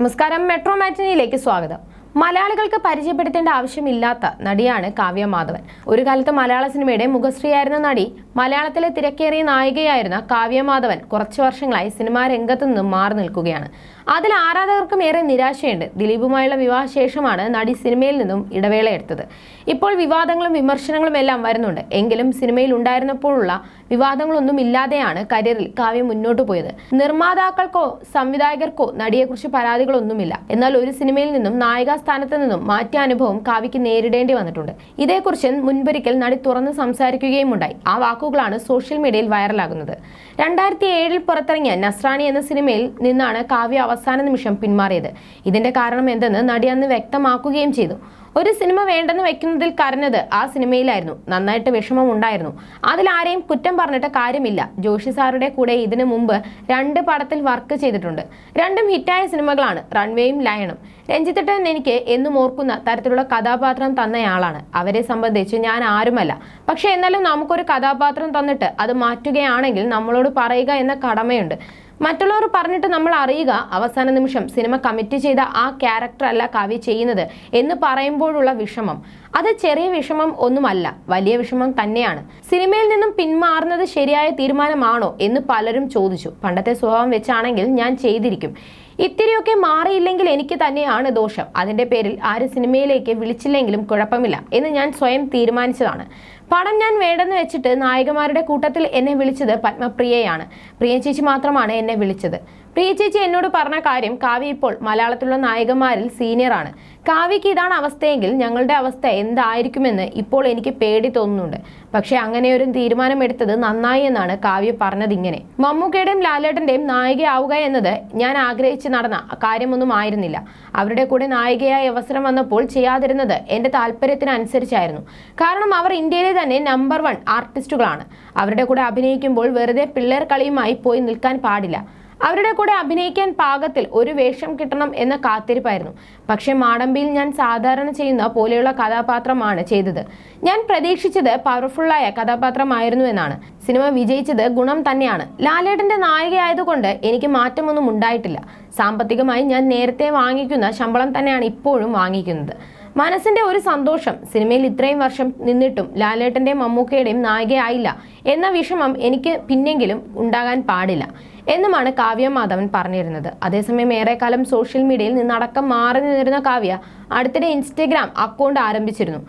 നമസ്കാരം. മെട്രോ മാറ്റിനിയിലേക്ക് സ്വാഗതം. മലയാളികൾക്ക് പരിചയപ്പെടുത്തേണ്ട ആവശ്യമില്ലാത്ത നടിയാണ് കാവ്യ മാധവൻ. ഒരു കാലത്ത് മലയാള സിനിമയുടെ മുഖശ്രീയായിരുന്ന നടി മലയാളത്തിലെ തിരക്കേറിയ നായികയായിരുന്ന കാവ്യമാധവൻ കുറച്ചു വർഷങ്ങളായി സിനിമാ രംഗത്ത് നിന്നും മാറി നിൽക്കുകയാണ്. അതിൽ ആരാധകർക്കും ഏറെ നിരാശയുണ്ട്. ദിലീപുമായുള്ള വിവാഹശേഷമാണ് നടി സിനിമയിൽ നിന്നും ഇടവേള എടുത്തത് ഇപ്പോൾ വിവാദങ്ങളും വിമർശനങ്ങളും എല്ലാം വരുന്നുണ്ട്. എങ്കിലും സിനിമയിൽ ഉണ്ടായിരുന്നപ്പോഴുള്ള വിവാദങ്ങളൊന്നും ഇല്ലാതെയാണ് കരിയറിൽ കാവ്യ മുന്നോട്ട് പോയത്. നിർമ്മാതാക്കൾക്കോ സംവിധായകർക്കോ നടിയെക്കുറിച്ച് പരാതികളൊന്നുമില്ല. എന്നാൽ ഒരു സിനിമയിൽ നിന്നും നായികാ സ്ഥാനത്ത് നിന്നും മാറ്റിയ അനുഭവം കാവ്യക്ക് നേരിടേണ്ടി വന്നിട്ടുണ്ട്. ഇതേക്കുറിച്ച് മുൻപൊരിക്കൽ നടി തുറന്ന് സംസാരിക്കുകയും ഉണ്ടായി ആ വാക്കുകളാണ് സോഷ്യൽ മീഡിയയിൽ വൈറലാകുന്നത്. രണ്ടായിരത്തി ഏഴിൽ പുറത്തിറങ്ങിയ നസ്രാണി എന്ന സിനിമയിൽ നിന്നാണ് കാവ്യ അവസാന നിമിഷം പിന്മാറിയത്. ഇതിന്റെ കാരണം എന്തെന്ന് നടി അന്ന് വ്യക്തമാക്കുകയും ചെയ്തു. ഒരു സിനിമ വേണ്ടെന്ന് വെക്കുന്നതിൽ കരഞ്ഞത് ആ സിനിമയിലായിരുന്നു. നന്നായിട്ട് വിഷമം ഉണ്ടായിരുന്നു. അതിൽ ആരെയും കുറ്റം പറഞ്ഞിട്ട് കാര്യമില്ല. ജോഷി സാറുടെ കൂടെ ഇതിനു മുമ്പ് രണ്ട് പടത്തിൽ വർക്ക് ചെയ്തിട്ടുണ്ട്. രണ്ടും ഹിറ്റായ സിനിമകളാണ് റൺവേയും ലയണും. രഞ്ജിത്തേട്ടൻ എനിക്ക് എന്നും ഓർക്കുന്ന തരത്തിലുള്ള കഥാപാത്രം തന്നയാളാണ്. അവരെ സംബന്ധിച്ച് ഞാൻ ആരുമല്ല. പക്ഷെ എന്നാലും നമുക്കൊരു കഥാപാത്രം തന്നിട്ട് അത് മാറ്റുകയാണെങ്കിൽ നമ്മളോട് പറയുക എന്ന കടമയുണ്ട്. മറ്റുള്ളവർ പറഞ്ഞിട്ട് നമ്മൾ അറിയുക. അവസാന നിമിഷം സിനിമ കമ്മിറ്റ് ചെയ്ത ആ ക്യാരക്ടർ അല്ല കവി ചെയ്യുന്നത് എന്ന് പറയുമ്പോഴുള്ള വിഷമം. അത് ചെറിയ വിഷമം ഒന്നുമല്ല വലിയ വിഷമം തന്നെയാണ്. സിനിമയിൽ നിന്നും പിന്മാറുന്നത് ശരിയായ തീരുമാനമാണോ എന്ന് പലരും ചോദിച്ചു. പണ്ടത്തെ സ്വഭാവം വെച്ചാണെങ്കിൽ ഞാൻ ചെയ്തിരിക്കും. ഇത്തിരിയൊക്കെ മാറിയില്ലെങ്കിൽ എനിക്ക് തന്നെയാണ് ദോഷം. അതിന്റെ പേരിൽ ആര് സിനിമയിലേക്ക് വിളിച്ചില്ലെങ്കിലും കുഴപ്പമില്ല എന്ന് ഞാൻ സ്വയം തീരുമാനിച്ചതാണ്. പടം ഞാൻ വേണ്ടെന്ന് വെച്ചിട്ട് നായകന്മാരുടെ കൂട്ടത്തിൽ എന്നെ വിളിച്ചത് പത്മപ്രിയയാണ്. പ്രിയ ചേച്ചി മാത്രമാണ് എന്നെ വിളിച്ചത്. പ്രിയ ചേച്ചി എന്നോട് പറഞ്ഞ കാര്യം കാവ്യ ഇപ്പോൾ മലയാളത്തിലുള്ള നായകന്മാരിൽ സീനിയറാണ് കാവ്യക്ക് ഇതാണ് അവസ്ഥയെങ്കിൽ ഞങ്ങളുടെ അവസ്ഥ എന്തായിരിക്കുമെന്ന് ഇപ്പോൾ എനിക്ക് പേടി തോന്നുന്നുണ്ട്. പക്ഷേ അങ്ങനെ ഒരു തീരുമാനമെടുത്തത് നന്നായി എന്നാണ് കാവ്യ പറഞ്ഞത് ഇങ്ങനെ. മമ്മൂക്കയുടെയും ലാലേട്ടന്റെയും നായികയാവുക എന്നത് ഞാൻ ആഗ്രഹിച്ച് നടന്ന കാര്യമൊന്നും ആയിരുന്നില്ല. അവരുടെ കൂടെ നായികയായി അവസരം വന്നപ്പോൾ ചെയ്യാതിരുന്നത് എന്റെ താല്പര്യത്തിനനുസരിച്ചായിരുന്നു. കാരണം അവർ ഇന്ത്യയിലെ തന്നെ നമ്പർ വൺ ആർട്ടിസ്റ്റുകളാണ് അവരുടെ കൂടെ അഭിനയിക്കുമ്പോൾ വെറുതെ പിള്ളേർ കളിയുമായി പോയി നിൽക്കാൻ പാടില്ല. അവരുടെ കൂടെ അഭിനയിക്കാൻ പാകത്തിൽ ഒരു വേഷം കിട്ടണം എന്ന കാത്തിരിപ്പായിരുന്നു. പക്ഷെ മാടമ്പിയിൽ ഞാൻ സാധാരണ ചെയ്യുന്ന പോലെയുള്ള കഥാപാത്രമാണ് ചെയ്തത്. ഞാൻ പ്രതീക്ഷിച്ചത് പവർഫുള്ളായ കഥാപാത്രമായിരുന്നു എന്നാണ്. സിനിമ വിജയിച്ചത് ഗുണം തന്നെയാണ്. ലാലേട്ടന്റെ നായികയായതുകൊണ്ട് എനിക്ക് മാറ്റമൊന്നും ഉണ്ടായിട്ടില്ല. സാമ്പത്തികമായി ഞാൻ നേരത്തെ വാങ്ങിക്കുന്ന ശമ്പളം തന്നെയാണ് ഇപ്പോഴും വാങ്ങിക്കുന്നത്. മനസ്സിന്റെ ഒരു സന്തോഷം സിനിമയിൽ ഇത്രയും വർഷം നിന്നിട്ടും ലാലേട്ടന്റെയും മമ്മൂക്കയുടെയും നായികയായില്ല എന്ന വിഷമം എനിക്ക് പിന്നെങ്കിലും ഉണ്ടാകാൻ പാടില്ല എന്നുമാണ് കാവ്യ മാധവൻ പറഞ്ഞിരുന്നത്. അതേസമയം ഏറെക്കാലം സോഷ്യൽ മീഡിയയിൽ നിന്നടക്കം മാറി നിന്നിരുന്ന കാവ്യ അടുത്തിടെ ഇൻസ്റ്റഗ്രാം അക്കൗണ്ട് ആരംഭിച്ചിരുന്നു.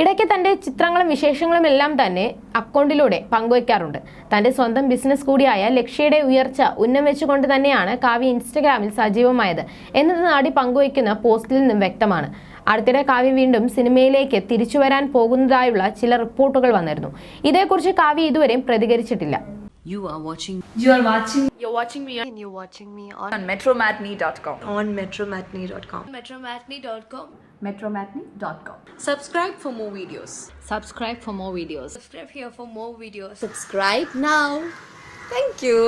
ഇടയ്ക്ക് തന്റെ ചിത്രങ്ങളും വിശേഷങ്ങളും എല്ലാം തന്നെ അക്കൗണ്ടിലൂടെ പങ്കുവയ്ക്കാറുണ്ട്. തന്റെ സ്വന്തം ബിസിനസ് കൂടിയായ ലക്ഷ്യയുടെ ഉയർച്ച ഉന്നം വെച്ചുകൊണ്ട് തന്നെയാണ് കാവ്യ ഇൻസ്റ്റഗ്രാമിൽ സജീവമായത് എന്നത് നാടി പങ്കുവയ്ക്കുന്ന പോസ്റ്റിൽ നിന്നും വ്യക്തമാണ്. അടുത്തിടെ കാവ്യ വീണ്ടും സിനിമയിലേക്ക് തിരിച്ചു വരാൻ പോകുന്നതായുള്ള ചില റിപ്പോർട്ടുകൾ വന്നിരുന്നു ഇതേക്കുറിച്ച് കാവ്യ ഇതുവരെയും പ്രതികരിച്ചിട്ടില്ല You are watching You are watching You're watching me and you're watching me on, on metromatney.com. on metromatney.com. metromatney.com. metromatney.com. Subscribe for more videos. Subscribe for more videos. Subscribe here for more videos. Subscribe now. Thank you.